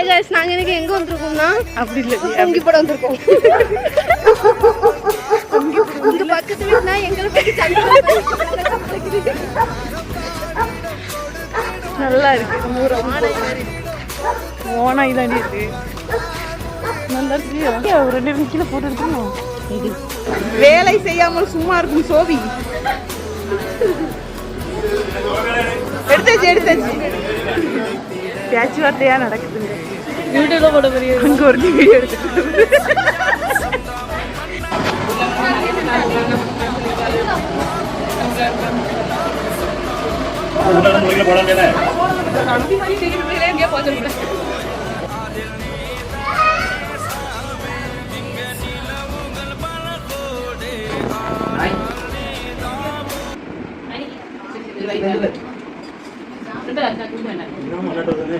Hi guys நாங்க இன்னைக்கு எங்க வந்திருக்கோம்னா? அப்படி இல்லை இங்க படம் வந்திருக்கோம். இங்க பக்கத்து வீட்டுனா எங்களை பத்தி சண்டை நல்லா இருக்கு. ஊர் ஓனாய் தாண்டி இருக்கு. நல்லா இருக்கு. ஒரு ரெண்டு பேரும் கீழே போட்டு எடுத்துக்கணும். வேலை செய்யாமல் சும்மா இருக்கும் சோவி സ്റ്റാച്ചു അത്രയാ നടക്കുന്നത്. വീഡിയോ എടുത്തിട്ടുണ്ട്. ഇവിടെ വേണ്ട ഇവിടെ വേണ്ട ഇവിടെ വേണ്ട